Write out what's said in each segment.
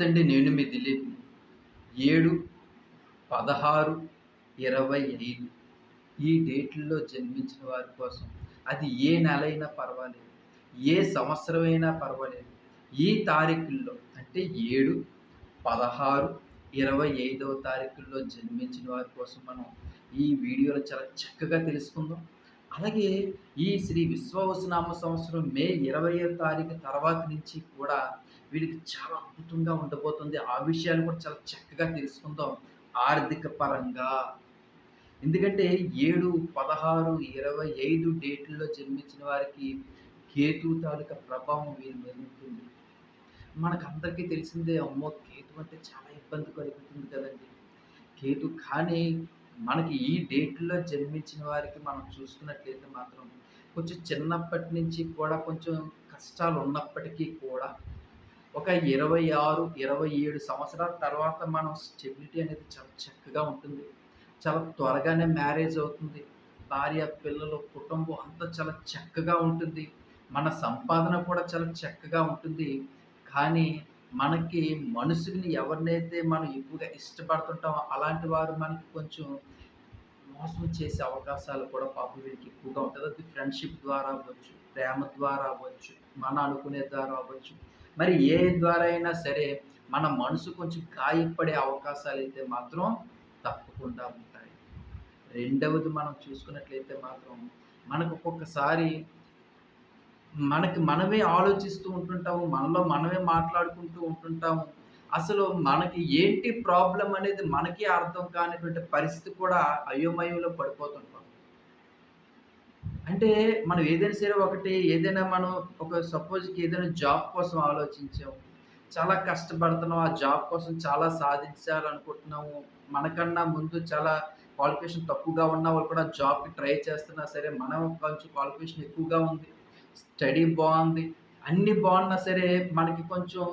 నమస్తే అండి నేను మీ దిలీప్. ఏడు పదహారు ఇరవై ఐదు. ఈ డేట్లలో జన్మించిన వారి కోసం. అది ఏ నెల అయినా పర్వాలేదు. ఏ సంవత్సరమైనా పర్వాలేదు. ఈ తారీఖుల్లో అంటే ఏడు పదహారు ఇరవై ఐదవ తారీఖుల్లో జన్మించిన వారి కోసం మనం ఈ వీడియోలో చాలా చక్కగా తెలుసుకుందాం. అలాగే ఈ శ్రీ విశ్వవసనామ సంవత్సరం మే ఇరవై తారీఖు తర్వాత నుంచి కూడా వీడికి చాలా అద్భుతంగా ఉండబోతుంది. ఆ విషయాలు కూడా చాలా చక్కగా తెలుసుకుందాం ఆర్థిక పరంగా. ఎందుకంటే ఏడు పదహారు ఇరవై ఐదు డేట్లలో జన్మించిన వారికి కేతు తాలూకా ప్రభావం వీరి మీద ఉంటుంది. మనకు అందరికీ తెలిసిందే అమ్మో కేతు అంటే చాలా ఇబ్బంది కలుగుతుంది కదండి. కేతు కానీ మనకి ఈ డేట్లో జన్మించిన వారికి మనం చూసుకున్నట్లయితే మాత్రం కొంచెం చిన్నప్పటి నుంచి కూడా కొంచెం కష్టాలు ఉన్నప్పటికీ కూడా ఒక ఇరవై ఆరు ఇరవై ఏడు సంవత్సరాల తర్వాత మనం స్టెబిలిటీ అనేది చాలా చక్కగా ఉంటుంది. చాలా త్వరగానే మ్యారేజ్ అవుతుంది. భార్య పిల్లలు కుటుంబం అంతా చాలా చక్కగా ఉంటుంది. మన సంపాదన కూడా చాలా చక్కగా ఉంటుంది. కానీ మనకి మనుషుల్ని ఎవరినైతే మనం ఎక్కువగా ఇష్టపడుతుంటామో అలాంటి వారు మనకి కొంచెం మోసం చేసే అవకాశాలు కూడా పాపం వీరికి ఎక్కువగా ఉంటుంది అది ఫ్రెండ్షిప్ ద్వారా అవ్వచ్చు ప్రేమ ద్వారా అవ్వచ్చు మన అనుకునే ద్వారా అవ్వచ్చు. మరి ఏ ద్వారా అయినా సరే మన మనసు కొంచెం గాయపడే అవకాశాలు అయితే మాత్రం తప్పకుండా ఉంటాయి. రెండవది మనం చూసుకున్నట్లయితే మాత్రం మనకు ఒక్కొక్కసారి మనకి మనమే ఆలోచిస్తూ ఉంటుంటాము మనలో మనమే మాట్లాడుకుంటూ ఉంటుంటాము. అసలు మనకి ఏంటి ప్రాబ్లం అనేది మనకి అర్థం కానిటువంటి పరిస్థితి కూడా అయోమయంలో పడిపోతుంటాం. అంటే మనం ఏదైనా సరే ఒకటి ఏదైనా మనం ఒక సపోజ్కి ఏదైనా జాబ్ కోసం ఆలోచించాము చాలా కష్టపడుతున్నాం. ఆ జాబ్ కోసం చాలా సాధించాలనుకుంటున్నాము. మనకన్నా ముందు చాలా క్వాలిఫికేషన్ తక్కువగా ఉన్న వాళ్ళు కూడా జాబ్కి ట్రై చేస్తున్నా సరే మనం కొంచెం క్వాలిఫికేషన్ ఎక్కువగా ఉంది. స్టడీ బాగుంది. అన్ని బాగున్నా సరే మనకి కొంచెం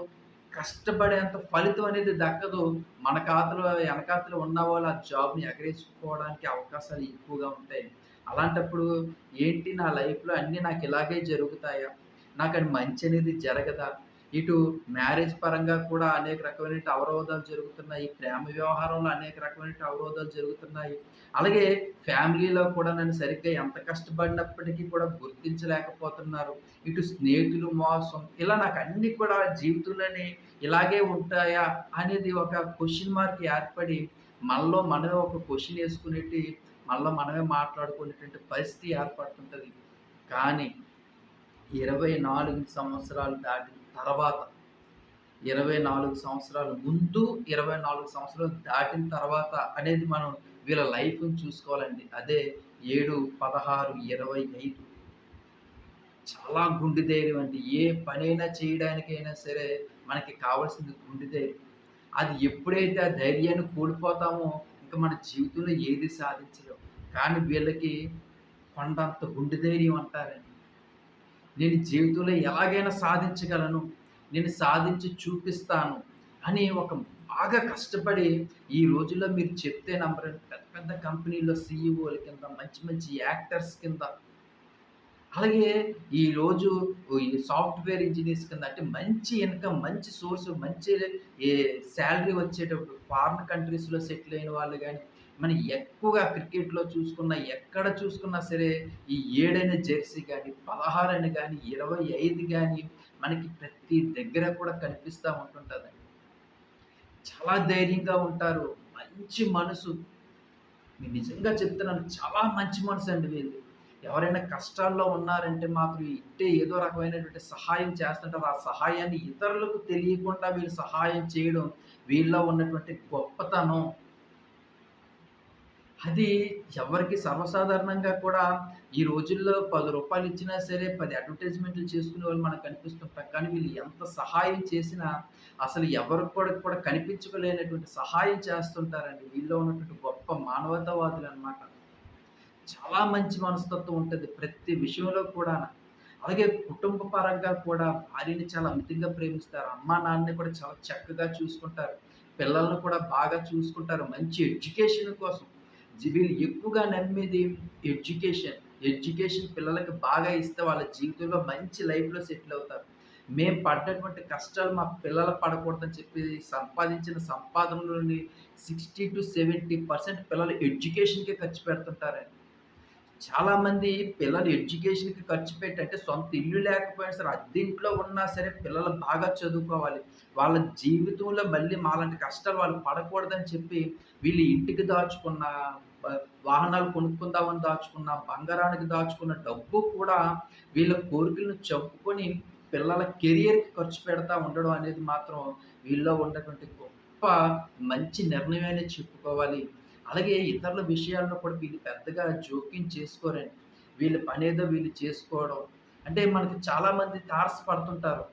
కష్టపడేంత ఫలితం అనేది దక్కదు. మన ఖాతాలో వెనకాతలో ఉన్న వాళ్ళు ఆ జాబ్ని ఎగరేసుకోవడానికి అవకాశాలు ఎక్కువగా ఉంటాయి. అలాంటప్పుడు ఏంటి నా లైఫ్లో అన్నీ నాకు ఇలాగే జరుగుతాయా? నాకు అది మంచి అనేది జరగదా? ఇటు మ్యారేజ్ పరంగా కూడా అనేక రకమైన అవరోధాలు జరుగుతున్నాయి. ప్రేమ వ్యవహారంలో అనేక రకమైన అవరోధాలు జరుగుతున్నాయి. అలాగే ఫ్యామిలీలో కూడా నన్ను సరిగ్గా ఎంత కష్టపడినప్పటికీ కూడా గుర్తించలేకపోతున్నారు. ఇటు స్నేహితులు మోసం ఇలా నాకు అన్ని కూడా జీవితంలోనే ఇలాగే ఉంటాయా? అనేది ఒక క్వశ్చన్ మార్క్ ఏర్పడి మనలో మనమే ఒక క్వశ్చన్ వేసుకునేటి మళ్ళీ మనమే మాట్లాడుకునేటువంటి పరిస్థితి ఏర్పడుతుంటుంది. కానీ ఇరవై నాలుగు సంవత్సరాలు దాటిన తర్వాత ఇరవై నాలుగు సంవత్సరాలు ముందు ఇరవై నాలుగు సంవత్సరాలు దాటిన తర్వాత అనేది మనం వీళ్ళ లైఫ్ని చూసుకోవాలండి. అదే ఏడు పదహారు ఇరవై ఐదు. చాలా గుండె ధైర్యం అండి. ఏ పనైనా చేయడానికైనా సరే మనకి కావాల్సింది గుండె ధైర్యం. అది ఎప్పుడైతే ఆ ధైర్యాన్ని కోల్పోతామో ఇంకా మన జీవితంలో ఏది సాధించలేవు కానీ వీళ్ళకి కొండంత గుండె ధైర్యం అంటారండి. నేను జీవితంలో ఎలాగైనా సాధించగలను నేను సాధించి చూపిస్తాను అని ఒక బాగా కష్టపడి ఈ రోజుల్లో మీరు చెప్తే నంబర్ పెద్ద పెద్ద కంపెనీల్లో సీఈఓల కింద మంచి మంచి యాక్టర్స్ కింద అలాగే ఈరోజు ఈ సాఫ్ట్వేర్ ఇంజనీర్స్ కింద అంటే మంచి ఇన్కమ్ మంచి సోర్స్ మంచి శాలరీ వచ్చేటప్పుడు ఫారిన్ కంట్రీస్లో సెటిల్ అయిన వాళ్ళు కానీ మనం ఎక్కువగా క్రికెట్లో చూసుకున్న ఎక్కడ చూసుకున్నా సరే ఈ ఏడైన జెర్సీ కానీ పదహారు కానీ ఇరవై ఐదు కానీ మనకి ప్రతి దగ్గర కూడా కనిపిస్తూ ఉంటుంటుంది. చాలా ధైర్యంగా ఉంటారు. మంచి మనసు. నేను నిజంగా చెప్తున్నాను చాలా మంచి మనసు అండి వీళ్ళు. ఎవరైనా కష్టాల్లో ఉన్నారంటే మాత్రం ఇట్టే ఏదో రకమైనటువంటి సహాయం చేస్తుంటారు. ఆ సహాయాన్ని ఇతరులకు తెలియకుండా వీళ్ళు సహాయం చేయడం వీళ్ళలో ఉన్నటువంటి గొప్పతనం. అది ఎవరికి సర్వసాధారణంగా కూడా ఈ రోజుల్లో పది రూపాయలు ఇచ్చినా సరే పది అడ్వర్టైజ్మెంట్లు చేసుకునే వాళ్ళు మనకు కనిపిస్తుంటాం కానీ వీళ్ళు ఎంత సహాయం చేసినా అసలు ఎవరికి కూడా కూడా కనిపించుకోలేనటువంటి సహాయం చేస్తుంటారండి. వీళ్ళు ఉన్నటువంటి గొప్ప మానవతావాదులు అనమాట చాలా మంచి మనస్తత్వం ఉంటుంది ప్రతి విషయంలో కూడా అలాగే కుటుంబ పరంగా కూడా భార్యని చాలా అమితంగా ప్రేమిస్తారు. అమ్మ నాన్నని కూడా చాలా చక్కగా చూసుకుంటారు. పిల్లలను కూడా బాగా చూసుకుంటారు. మంచి ఎడ్యుకేషన్ కోసం. వీళ్ళు ఎక్కువగా నమ్మేది ఎడ్యుకేషన్. ఎడ్యుకేషన్ పిల్లలకి బాగా ఇస్తే వాళ్ళ జీవితంలో మంచి లైఫ్లో సెటిల్ అవుతారు. మేము పడ్డటువంటి కష్టాలు మా పిల్లలు పడకూడదని చెప్పి సంపాదించిన సంపాదనలోని 60-70% పిల్లలు ఎడ్యుకేషన్‌కే ఖర్చు పెడుతుంటారండి. చాలామంది పిల్లలు ఎడ్యుకేషన్‌కి ఖర్చు పెట్టి అంటే సొంత ఇల్లు లేకపోయినా సరే అద్దీంట్లో ఉన్నా సరే పిల్లలు బాగా చదువుకోవాలి. వాళ్ళ జీవితంలో మళ్ళీ మాలాంటి కష్టాలు వాళ్ళు పడకూడదని చెప్పి వీళ్ళు ఇంటికి దాచుకున్న వాహనాలు కొనుక్కుందామని దాచుకున్న, బంగారానికి దాచుకున్న డబ్బు కూడా వీళ్ళ కోరికలను చంపుకొని పిల్లల కెరియర్‌కి ఖర్చు పెడతా ఉండడం అనేది మాత్రం వీళ్ళలో ఉన్నటువంటి గొప్ప మంచి నిర్ణయాన్ని చెప్పుకోవాలి. అలాగే ఇతరుల విషయాల్లో కూడా వీళ్ళు పెద్దగా జోక్యం చేసుకోరండి. వీళ్ళ పనేదో వీళ్ళు చేసుకోవడం. అంటే మనకి చాలామంది తారసపడుతుంటారు.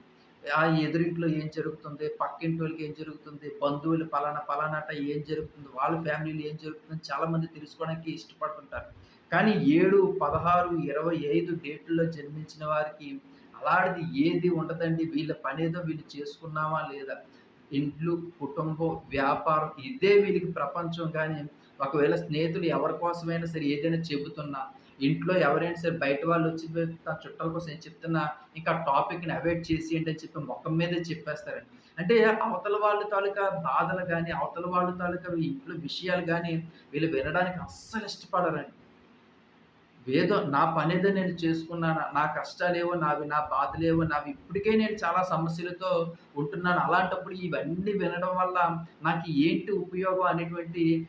ఆ ఎదురింట్లో ఏం జరుగుతుంది? పక్కింటి వాళ్ళకి ఏం జరుగుతుంది? బంధువులు పలానా పలానాట ఏం జరుగుతుంది? వాళ్ళ ఫ్యామిలీలు ఏం జరుగుతుంది చాలామంది తెలుసుకోవడానికి ఇష్టపడుతుంటారు. కానీ ఏడు పదహారు ఇరవై ఐదు డేట్లలో జన్మించిన వారికి అలాంటిది ఏది ఉండదండి. వీళ్ళ పనేదో వీళ్ళు చేసుకున్నామా లేదా? ఇండ్లు, కుటుంబం, వ్యాపారం ఇదే వీళ్ళకి ప్రపంచం కానీ ఒకవేళ స్నేహితులు ఎవరి కోసమైనా సరే ఏదైనా చెబుతున్నా, ఇంట్లో ఎవరైనా సరే బయట వాళ్ళు వచ్చి తన చుట్టాల కోసం ఏం చెప్తున్నా, ఇంకా టాపిక్‌ని అవాయిడ్ చేసి ఏంటని చెప్పి మొఖం మీదే చెప్పేస్తారండి. అంటే అవతల వాళ్ళ తాలూకా బాధలు కానీ అవతల వాళ్ళ తాలూకా ఇంట్లో విషయాలు కానీ వీళ్ళు వినడానికి అస్సలు ఇష్టపడరండి. ఏదో నా పనేదో నేను చేసుకున్నాను. నా కష్టాలేవో నావి, నా బాధలేవో నావి. ఇప్పటికే నేను చాలా సమస్యలతో ఉంటున్నాను. అలాంటప్పుడు ఇవన్నీ వినడం వల్ల నాకు ఏంటి ఉపయోగం అనేటువంటి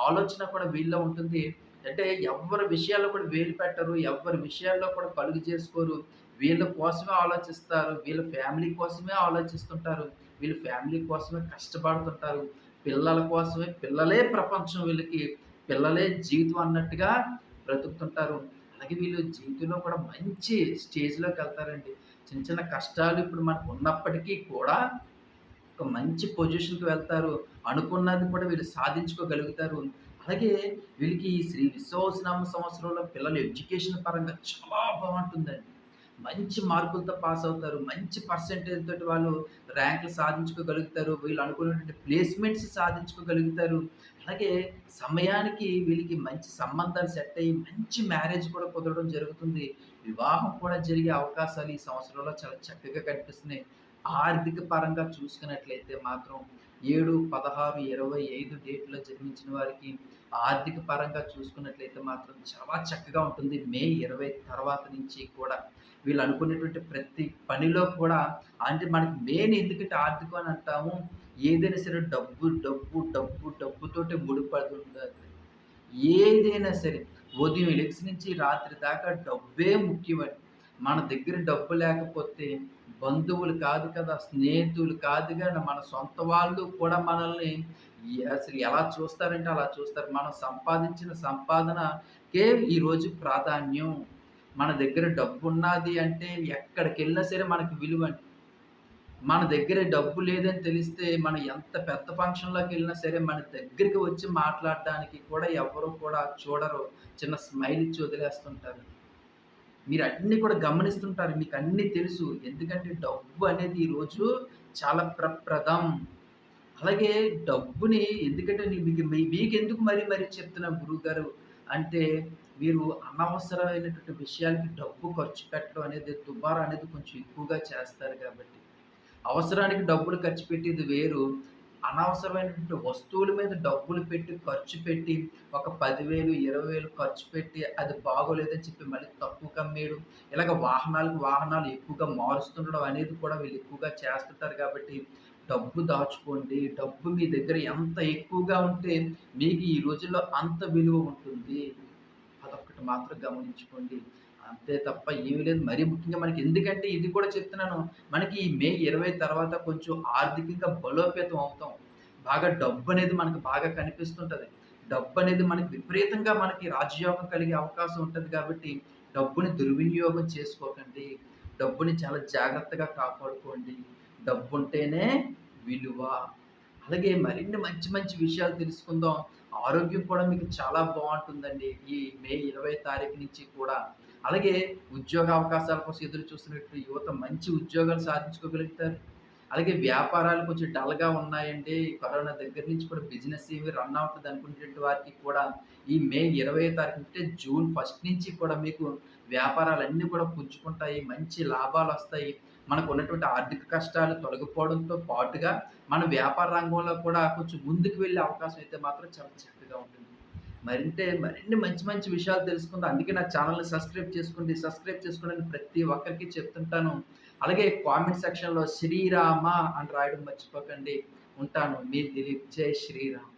ఆలోచన కూడా వీళ్ళలో ఉంటుంది. అంటే ఎవ్వరి విషయాల్లో కూడా వేలు పెట్టరు. ఎవ్వరి విషయాల్లో కూడా కలుగు చేసుకోరు. వీళ్ళ కోసమే ఆలోచిస్తారు. వీళ్ళ ఫ్యామిలీ కోసమే ఆలోచిస్తుంటారు. వీళ్ళ ఫ్యామిలీ కోసమే కష్టపడుతుంటారు. పిల్లల కోసమే పిల్లలే ప్రపంచం వీళ్ళకి. పిల్లలే జీవితం అన్నట్టుగా బ్రతుకుతుంటారు. అలాగే వీళ్ళు జీవితంలో కూడా మంచి స్టేజ్లోకి వెళ్తారండి చిన్న చిన్న కష్టాలు ఇప్పుడు మనకు ఉన్నప్పటికీ కూడా ఒక మంచి పొజిషన్‌కి వెళ్తారు. అనుకున్నది కూడా వీళ్ళు సాధించుకోగలుగుతారు. అలాగే వీళ్ళకి ఈ శ్రీ విశ్వవసనామ సంవత్సరంలో పిల్లల ఎడ్యుకేషన్ పరంగా చాలా బాగుంటుందండి మంచి మార్కులతో పాస్ అవుతారు. మంచి పర్సెంటేజ్ తోటి వాళ్ళు ర్యాంకులు సాధించుకోగలుగుతారు. వీళ్ళు అనుకున్నటువంటి ప్లేస్‌మెంట్స్ సాధించుకోగలుగుతారు. అలాగే సమయానికి వీళ్ళకి మంచి సంబంధాలు సెట్ అయ్యి మంచి మ్యారేజ్ కూడా కుదరడం జరుగుతుంది. వివాహం కూడా జరిగే అవకాశాలు ఈ సంవత్సరంలో చాలా చక్కగా కనిపిస్తున్నాయి. ఆర్థిక పరంగా చూసుకున్నట్లయితే మాత్రం 7, 16, 25 డేట్‌లో జన్మించిన వారికి ఆర్థిక పరంగా చూసుకున్నట్లయితే మాత్రం చాలా చక్కగా ఉంటుంది. మే 20 తర్వాత నుంచి కూడా. వీళ్ళు అనుకునేటువంటి ప్రతి పనిలో కూడా అంటే మనకి మెయిన్ ఎందుకంటే ఆర్థికం అని అంటాము. ఏదైనా సరే డబ్బు, డబ్బు, డబ్బు, డబ్బుతోటే ముడిపడుతుండదు ఏదైనా సరే ఉదయం ఎలక్స్ నుంచి రాత్రి దాకా డబ్బే ముఖ్యమని మన దగ్గర డబ్బు లేకపోతే బంధువులు కాదు కదా! స్నేహితులు కాదు కానీ మన సొంత వాళ్ళు కూడా మనల్ని అసలు ఎలా చూస్తారంటే అలా చూస్తారు. మనం సంపాదించిన సంపాదనకే ఈరోజు ప్రాధాన్యం. మన దగ్గర డబ్బు ఉన్నది అంటే ఎక్కడికెళ్ళినా సరే మనకి విలువ మన దగ్గర డబ్బు లేదని తెలిస్తే మనం ఎంత పెద్ద ఫంక్షన్లోకి వెళ్ళినా సరే మన దగ్గరికి వచ్చి మాట్లాడడానికి కూడా ఎవ్వరు కూడా చూడరు. చిన్న స్మైల్ ఇచ్చి వదిలేస్తుంటారు. మీరు అన్నీ కూడా గమనిస్తుంటారు. మీకు అన్ని తెలుసు. ఎందుకంటే డబ్బు అనేది ఈరోజు చాలా ప్రప్రదం. అలాగే డబ్బుని ఎందుకంటే మీకు మీ మీకెందుకు మరీ మరీ చెప్తున్నా గురువుగారు అంటే, మీరు అనవసరమైనటువంటి విషయాలకి డబ్బు ఖర్చు పెట్టడం అనేది దుబారా అనేది కొంచెం ఎక్కువగా చేస్తారు కాబట్టి. అవసరానికి డబ్బులు ఖర్చు పెట్టేది వేరు. అనవసరమైనటువంటి వస్తువుల మీద డబ్బులు పెట్టి, ఖర్చు పెట్టి, ఒక పదివేలు ఇరవై వేలు ఖర్చు పెట్టి అది బాగోలేదని చెప్పి మళ్ళీ తక్కువ కమ్మేయడం ఇలాగ వాహనాలకు వాహనాలు ఎక్కువగా మారుస్తుండడం అనేది కూడా వీళ్ళు ఎక్కువగా చేస్తుంటారు కాబట్టి, డబ్బు దాచుకోండి. డబ్బు మీ దగ్గర ఎంత ఎక్కువగా ఉంటే మీకు ఈ రోజుల్లో అంత విలువ ఉంటుంది. అదొక్కటి మాత్రం గమనించుకోండి. అంతే తప్ప ఏమీ లేదు. మరీ ముఖ్యంగా మనకి ఎందుకంటే ఇది కూడా చెప్తున్నాను. మనకి ఈ మే 20 తర్వాత కొంచెం ఆర్థికంగా బలోపేతం అవుతాం. బాగా డబ్బు అనేది మనకు బాగా కనిపిస్తుంటుంది డబ్బు అనేది మనకి విపరీతంగా మనకి రాజయోగం కలిగే అవకాశం ఉంటుంది కాబట్టి, డబ్బుని దుర్వినియోగం చేసుకోకండి. డబ్బుని చాలా జాగ్రత్తగా కాపాడుకోండి. డబ్బుంటేనే విలువ. అలాగే మరిన్ని మంచి మంచి విషయాలు తెలుసుకుందాం. ఆరోగ్యం కూడా మీకు చాలా బాగుంటుందండి ఈ మే 20 తారీఖు నుంచి కూడా. అలాగే ఉద్యోగ అవకాశాల కోసం ఎదురు చూస్తున్నట్టు యువత మంచి ఉద్యోగాలు సాధించుకోగలుగుతారు. అలాగే వ్యాపారాలు కొంచెం డల్‌గా ఉన్నాయండి. కరోనా దగ్గర నుంచి కూడా బిజినెస్ ఏమి రన్ అవుతుంది అనుకునేటువంటి వారికి కూడా ఈ మే 20 తారీఖు అంటే జూన్ ఫస్ట్ నుంచి కూడా మీకు వ్యాపారాలన్నీ కూడా పుంజుకుంటాయి. మంచి లాభాలు వస్తాయి మనకు ఉన్నటువంటి ఆర్థిక కష్టాలు తొలగిపోవడంతో పాటుగా, మన వ్యాపార రంగంలో కూడా కొంచెం ముందుకు వెళ్ళే అవకాశం అయితే మాత్రం చాలా చక్కగా ఉంటుంది. మరింత మరిన్ని మంచి మంచి విషయాలు తెలుసుకుందాం. అందుకే నా ఛానల్ని సబ్స్క్రైబ్ చేసుకోండి. సబ్స్క్రైబ్ చేసుకోండి ప్రతి ఒక్కరికి చెప్తుంటాను. అలాగే కామెంట్ సెక్షన్‌లో శ్రీరామ అని రాయడం మర్చిపోకండి. ఉంటాను. మీ దిలీప్. జై శ్రీరామ్.